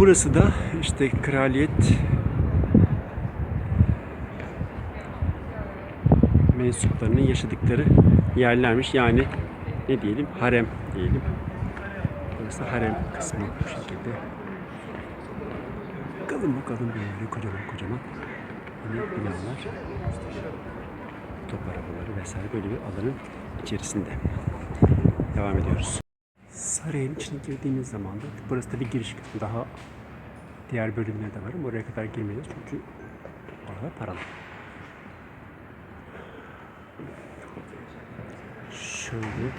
Burası da işte kraliyet mensuplarının yaşadıkları yerlermiş. Yani ne diyelim? Harem diyelim. Burası harem kısmı bu şekilde. Kalın bu kalın böyle kocaman kocaman. Binalar. Top arabaları vesaire böyle bir alanın içerisinde. Devam ediyoruz. Sarayın içine girdiğimiz zaman da burası da bir giriş kısmı. Daha diğer bölümler de var ama oraya kadar girmeyeceğiz çünkü orada paralı. Şöyle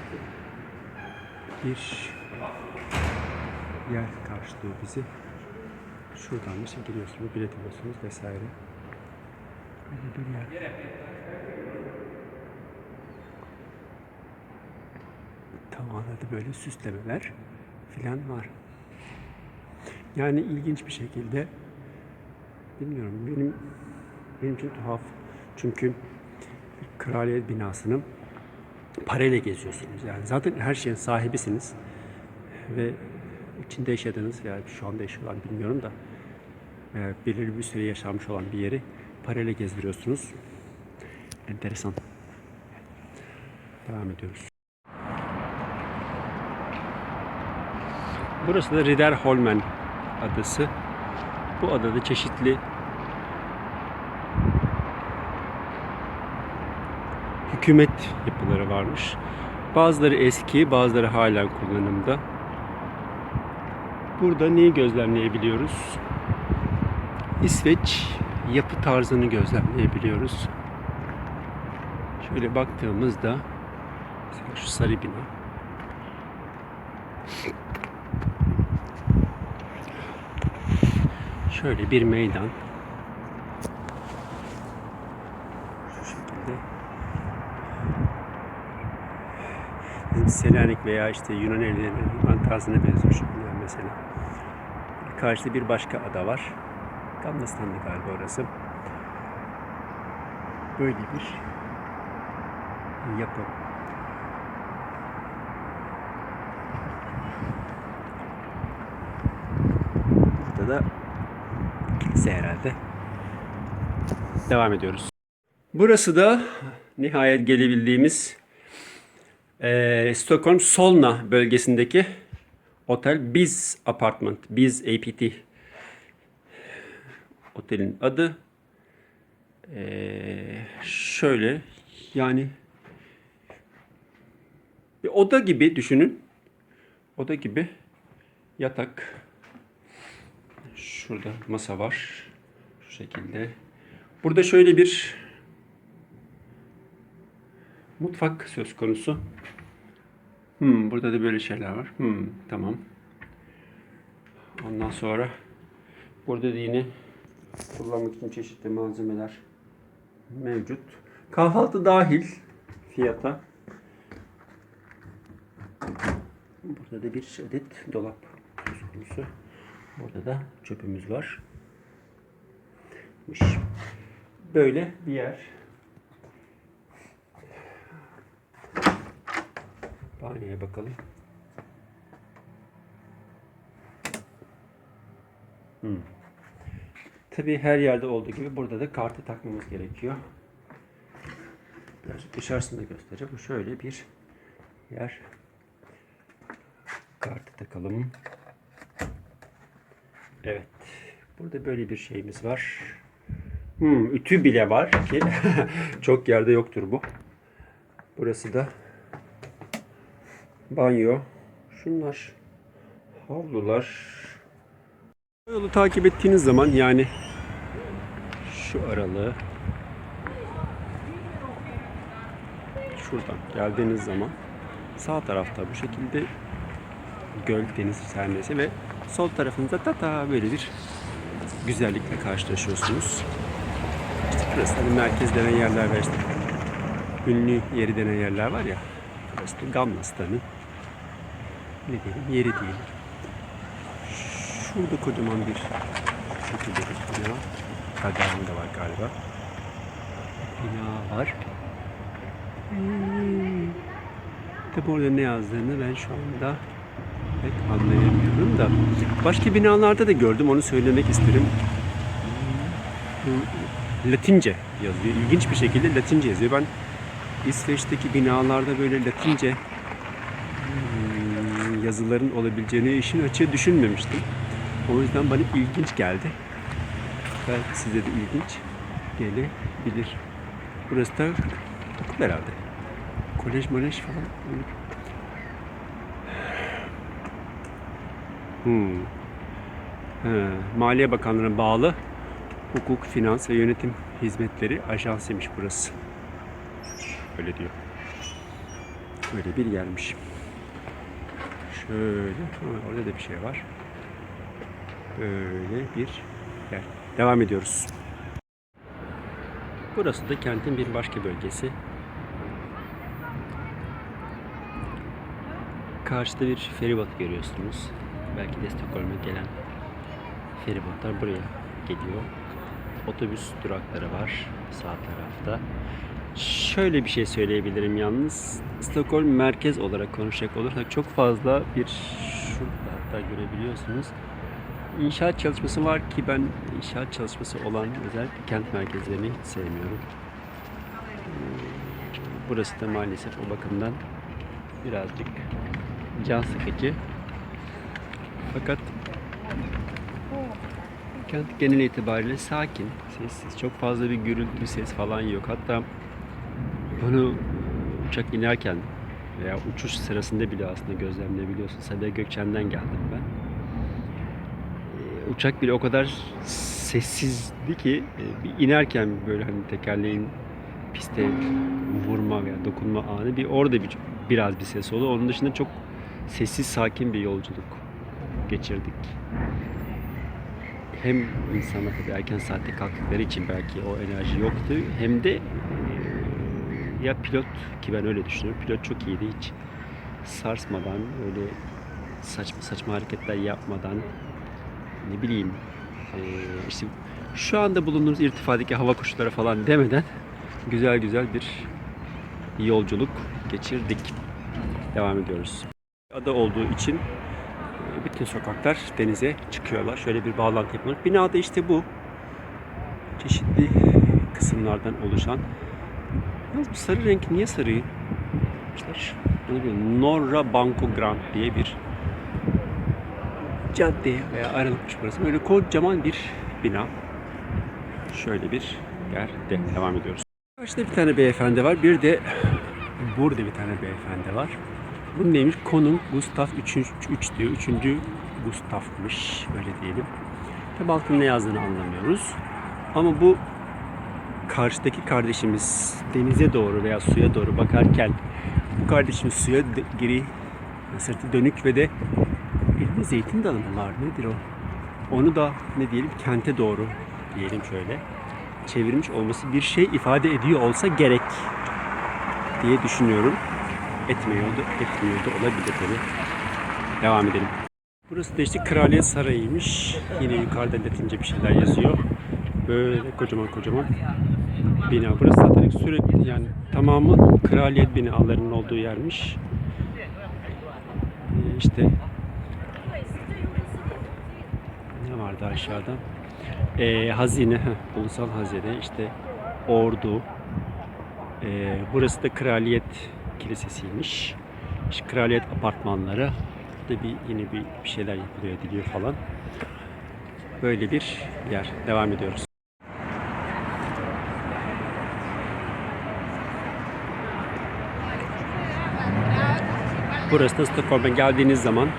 bir yer karşılıyor bizi. Şuradan işte giriyorsunuz, bilet alıyorsunuz vesaire. Böyle bir yer. Tavanda da böyle süslemeler filan var. Yani ilginç bir şekilde bilmiyorum benim benim için tuhaf. Çünkü kraliyet binasının parayla geziyorsunuz. Yani zaten her şeyin sahibisiniz. Ve içinde yaşadığınız veya şu anda yaşıyorlar bilmiyorum da e, belirli bir süre yaşanmış olan bir yeri parayla gezdiriyorsunuz. Enteresan. Devam ediyoruz. Burası da Riederholmen adası. Bu adada çeşitli hükümet yapıları varmış. Bazıları eski, bazıları hala kullanımda. Burada neyi gözlemleyebiliyoruz? İsveç yapı tarzını gözlemleyebiliyoruz. Şöyle baktığımızda şu sarı bina. Şöyle bir meydan. Şu şekilde. Bizim Selanik veya işte Yunan evlerinin tarzına benziyor şu bina mesela. Karşıda bir başka ada var. Gamlastan'dı galiba orası. Böyle bir yapı. Burada da kilise herhalde. Devam ediyoruz. Burası da nihayet gelebildiğimiz eee Stockholm Solna bölgesindeki otel Biz Apartment, Biz APT otelin adı. Eee, şöyle yani bir oda gibi düşünün. Oda gibi yatak. Şurada masa var. Şu şekilde. Burada şöyle bir mutfak söz konusu. Hmm, burada da böyle şeyler var. Hmm, tamam. Ondan sonra burada da yine kullanmak için çeşitli malzemeler mevcut. Kahvaltı dahil fiyata. Burada da bir adet dolap söz konusu. Burada da çöpümüz var. Böyle bir yer. Banyoya bakalım. Hmm. Tabii her yerde olduğu gibi burada da kartı takmamız gerekiyor. Birazcık dışarısını da göstereceğim. Şöyle bir yer. Kartı takalım. Evet. Burada böyle bir şeyimiz var. Hmm, ütü bile var ki çok yerde yoktur bu. Burası da banyo. Şunlar havlular. Yolu takip ettiğiniz zaman yani şu aralığı şuradan geldiğiniz zaman sağ tarafta bu şekilde göl, deniz sernesi ve sol tarafınızda tata böyle bir güzellikle karşılaşıyorsunuz. İşte burası hani merkez denen yerler var işte. Ünlü yeri denen yerler var ya. Burası da Gamlastan'ın ne diyelim yeri diyelim. Şurada kocaman bir şekilde bir bina. Kagağın da var galiba. Bina var. Hmm. Tabi orada ne yazdığını ben şu anda pek anlayamıyorum da. Başka binalarda da gördüm onu söylemek isterim. Latince yazıyor. İlginç bir şekilde Latince yazıyor. Ben İsveç'teki binalarda böyle Latince hmm, yazıların olabileceğini işin açığı düşünmemiştim. O yüzden bana ilginç geldi. Belki size de ilginç gelebilir. Burası da okul herhalde. Kolej molej falan. Hmm. He, Maliye Bakanlığı'na bağlı Hukuk, Finans ve Yönetim Hizmetleri Ajansıymış burası. Öyle diyor. Böyle bir yermiş. Şöyle, orada da bir şey var. Böyle bir yer. Devam ediyoruz. Burası da kentin bir başka bölgesi. Karşıda bir feribot görüyorsunuz. Belki de Stockholm'a gelen feribotlar buraya geliyor. Otobüs durakları var sağ tarafta. Şöyle bir şey söyleyebilirim yalnız. Stockholm merkez olarak konuşacak olursak çok fazla bir şurada hatta görebiliyorsunuz. İnşaat çalışması var ki ben inşaat çalışması olan özellikle kent merkezlerini hiç sevmiyorum. Burası da maalesef o bakımdan birazcık can sıkıcı. Fakat kent genel itibariyle sakin, sessiz. Çok fazla bir gürültü, ses falan yok. Hatta bunu uçak inerken veya uçuş sırasında bile aslında gözlemleyebiliyorsun. Sabiha Gökçen'den geldim ben. Ee, Uçak bile o kadar sessizdi ki e, bir inerken böyle hani tekerleğin piste vurma veya dokunma anı bir orada bir biraz bir ses oldu. Onun dışında çok sessiz sakin bir yolculuk geçirdik. Hem insanlar tabii erken saatte kalktıkları için belki o enerji yoktu. Hem de e, ya pilot ki ben öyle düşünüyorum. Pilot çok iyiydi hiç sarsmadan öyle saçma saçma hareketler yapmadan ne bileyim e, işte şu anda bulunduğumuz irtifadaki hava koşulları falan demeden güzel güzel bir yolculuk geçirdik. Devam ediyoruz. Ada olduğu için bütün sokaklar denize çıkıyorlar. Şöyle bir bağlantı yapıyorlar. Binada işte bu. Çeşitli kısımlardan oluşan. Yalnız bu sarı renk niye sarıyı? Norra Banco Grand diye bir cadde veya aralıkmış burası. Böyle kocaman bir bina. Şöyle bir yerde devam ediyoruz. Karşıda bir tane beyefendi var. Bir de burada bir tane beyefendi var. Bu neymiş? Konum Gustav 3. 3 diyor. 3. Gustav'mış. Öyle diyelim. Tabi altında ne yazdığını anlamıyoruz. Ama bu karşıdaki kardeşimiz denize doğru veya suya doğru bakarken bu kardeşimiz suya giri sırtı dönük ve de elinde zeytin dalı mı var nedir o? Onu da ne diyelim kente doğru diyelim şöyle çevirmiş olması bir şey ifade ediyor olsa gerek diye düşünüyorum. Etmiyordu, etmiyordu olabilir tabi. Devam edelim. Burası da işte Kraliyet Sarayı'ymış. Yine yukarıda Latince bir şeyler yazıyor. Böyle kocaman kocaman bina. Burası zaten sürekli yani tamamı kraliyet binalarının olduğu yermiş. Ee, İşte ne vardı aşağıda? Ee, hazine, ulusal hazine, işte ordu. Ee, burası da kraliyet kilisesiymiş. İşte kraliyet apartmanları. Burada bir yine bir, bir şeyler yapılıyor, ediliyor falan. Böyle bir yer. Devam ediyoruz. Burası da Stockholm'a geldiğiniz zaman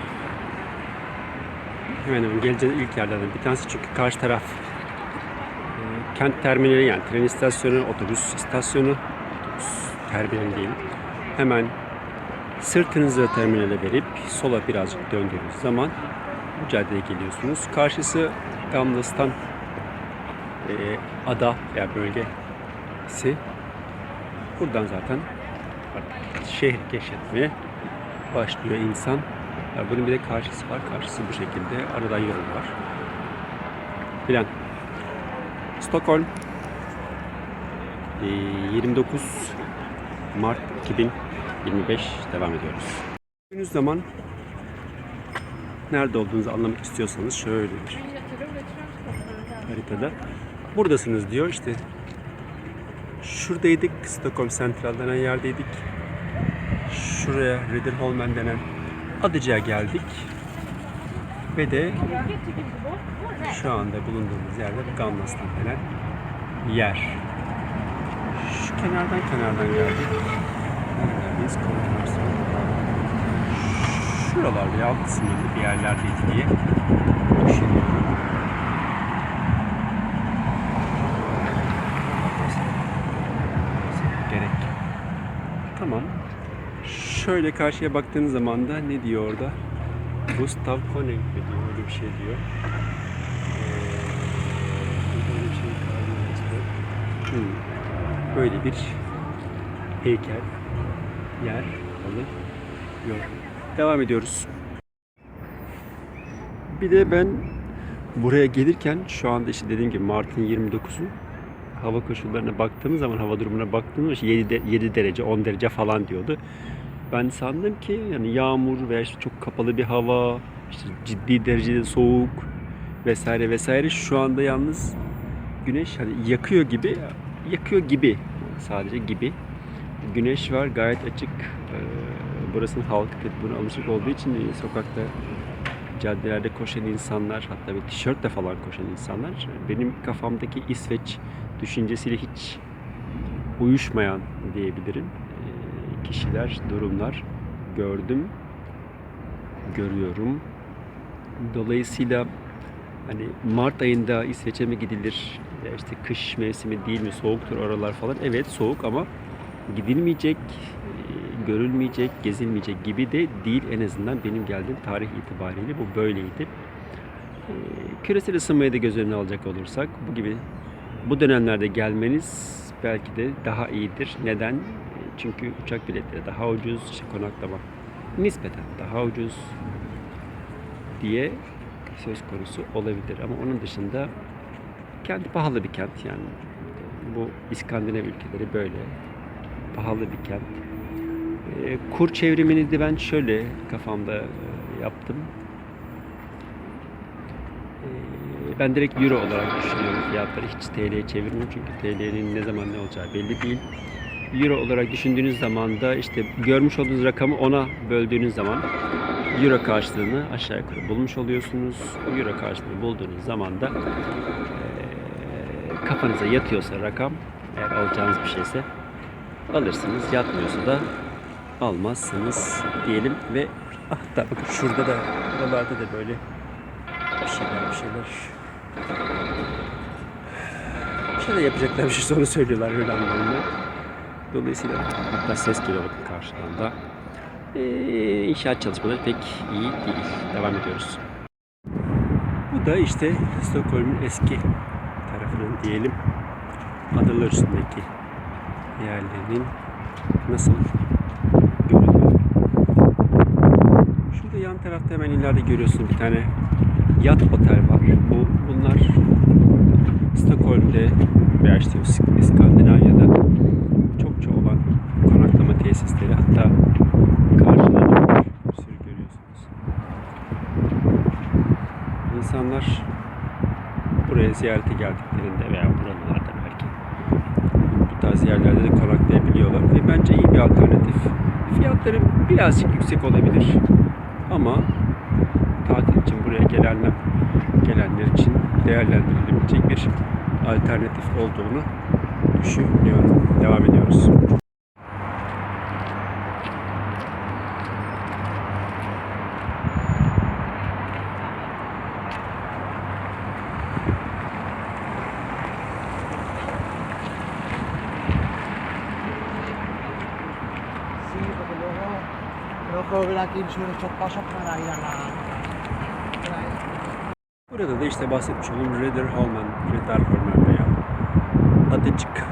hemen hemen geleceğiniz ilk yerlerden bir tanesi çünkü karşı taraf e, kent terminali yani tren istasyonu, otobüs istasyonu, otobüs terminali değil. Hemen sırtınızı terminale verip sola birazcık döndüğünüz zaman bu caddeye geliyorsunuz. Karşısı Gamlastan e, ada veya bölgesi. Buradan zaten şehri keşfetmeye başlıyor insan. Ya bunun bir de karşısı var. Karşısı bu şekilde. Aradan yol var. Filan. Stockholm. Ee, 29 Mart 2025 devam ediyoruz. Gördüğünüz zaman nerede olduğunuzu anlamak istiyorsanız şöyle bir haritada. Buradasınız diyor işte. Şuradaydık. Stockholm Central denen yerdeydik. Şuraya Ridderholmen denen adacığa geldik. Ve de şu anda bulunduğumuz yerde Gamlastan denen yer. Şu kenardan kenardan geldik. Neredeyiz? Konferansiyon. Şuralarda ya alt kısımlarda bir yerlerdeyiz diye düşünüyorum. Gerek. Tamam. Şöyle karşıya baktığınız zaman da ne diyor orada? Gustav Koning mi diyor, öyle bir şey diyor. Ee, şey. Böyle bir heykel, yer alıyor. Devam ediyoruz. Bir de ben buraya gelirken şu anda işte dediğim gibi Mart'ın 29'u hava koşullarına baktığımız zaman hava durumuna baktığımız zaman 7, de, 7 derece 10 derece falan diyordu. Ben sandım ki yani yağmur veya işte çok kapalı bir hava, işte ciddi derecede soğuk vesaire vesaire. Şu anda yalnız güneş hani yakıyor gibi, yakıyor gibi sadece gibi. Güneş var gayet açık. Ee, burasının halkı buna alışık olduğu için e, sokakta caddelerde koşan insanlar hatta bir tişörtle falan koşan insanlar benim kafamdaki İsveç düşüncesiyle hiç uyuşmayan diyebilirim. Ee, kişiler, durumlar gördüm, görüyorum. Dolayısıyla hani Mart ayında İsveç'e mi gidilir? Ya işte kış mevsimi değil mi? Soğuktur oralar falan. Evet soğuk ama gidilmeyecek, e, görülmeyecek, gezilmeyecek gibi de değil en azından benim geldiğim tarih itibariyle bu böyleydi. E, Küresel ısınmayı da göz önüne alacak olursak bu gibi bu dönemlerde gelmeniz belki de daha iyidir. Neden? Çünkü uçak biletleri daha ucuz, işte konaklama nispeten daha ucuz diye söz konusu olabilir. Ama onun dışında kent pahalı bir kent yani. Bu İskandinav ülkeleri böyle pahalı bir kent. E, kur çevrimini de ben şöyle kafamda e, yaptım. E, ben direkt euro olarak düşünüyorum fiyatları. Hiç TL'ye çevirmiyorum çünkü TL'nin ne zaman ne olacağı belli değil. Euro olarak düşündüğünüz zaman da işte görmüş olduğunuz rakamı ona böldüğünüz zaman Euro karşılığını aşağı yukarı bulmuş oluyorsunuz. Euro karşılığını bulduğunuz zaman da e, kafanıza yatıyorsa rakam eğer alacağınız bir şeyse alırsınız. Yatmıyorsa da almazsınız diyelim ve ah da bakın şurada da buralarda da böyle bir şeyler bir şeyler bir şeyler yapacaklar bir şey sonra söylüyorlar öyle anlamda. Dolayısıyla hatta ses geliyor bakın karşıdan da. Ee, inşaat çalışmaları pek iyi değil. Devam ediyoruz. Bu da işte Stockholm'un eski tarafının diyelim adalar üstündeki yerlerinin nasıl görünüyor. Şurada yan tarafta hemen ileride görüyorsunuz bir tane yat otel var. Bu bunlar Stockholm'de veya işte İskandinavya'da çokça olan konaklama tesisleri hatta var. Bir sürü görüyorsunuz. İnsanlar buraya ziyarete geldiklerinde veya buralarda belki bu tarz yerlerde de konaklayabiliyorlar ve bence iyi bir alternatif. Fiyatları birazcık yüksek olabilir ama tatil için buraya gelenler gelenler için değerlendirilebilecek bir alternatif olduğunu düşünüyorum. Devam come anche in misura çok başa para ayarlar. Burada da işte bahsetmiş olduğum Ridderholmen, Ridderholmen veya Adacık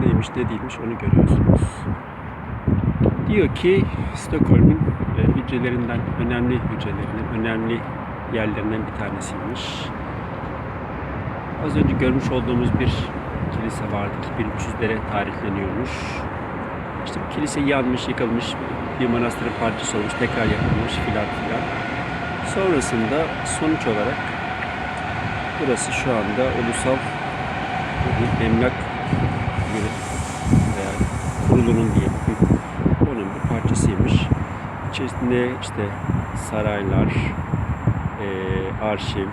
neymiş ne değilmiş onu görüyorsunuz. Diyor ki Stockholm'un e, hücrelerinden, önemli hücrelerinden, önemli yerlerinden bir tanesiymiş. Az önce görmüş olduğumuz bir kilise vardı ki 1300'lere tarihleniyormuş. İşte bu kilise yanmış, yıkılmış, bir manastırın parçası olmuş, tekrar yapılmış filan filan. Sonrasında sonuç olarak burası şu anda ulusal bir emlak veya kurulunun diye onun bir parçasıymış. İçerisinde işte saraylar, eee, arşiv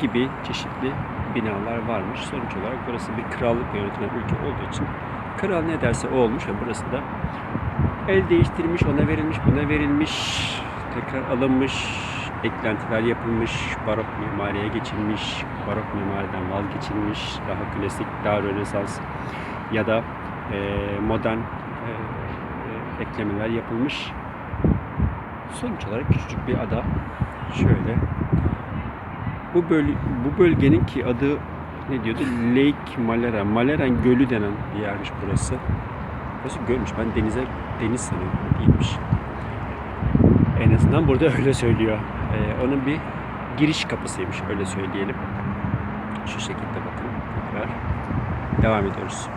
gibi çeşitli binalar varmış. Sonuç olarak burası bir krallıkla yönetilen ülke olduğu için kral ne derse o olmuş ve burası da el değiştirmiş, ona verilmiş, buna verilmiş, tekrar alınmış, eklentiler yapılmış, barok mimariye geçilmiş, barok mimariden vazgeçilmiş, daha klasik, daha rönesans ya da eee, modern eee, eklemeler yapılmış. Sonuç olarak küçücük bir ada. Şöyle. Bu böl bu bölgenin ki adı ne diyordu? Lake Malera. Maleran Gölü denen bir yermiş burası. Burası gölmüş. Ben denize deniz sanıyorum. Değilmiş. En azından burada öyle söylüyor. Ee, onun bir giriş kapısıymış öyle söyleyelim. Şu şekilde bakın tekrar. Devam ediyoruz.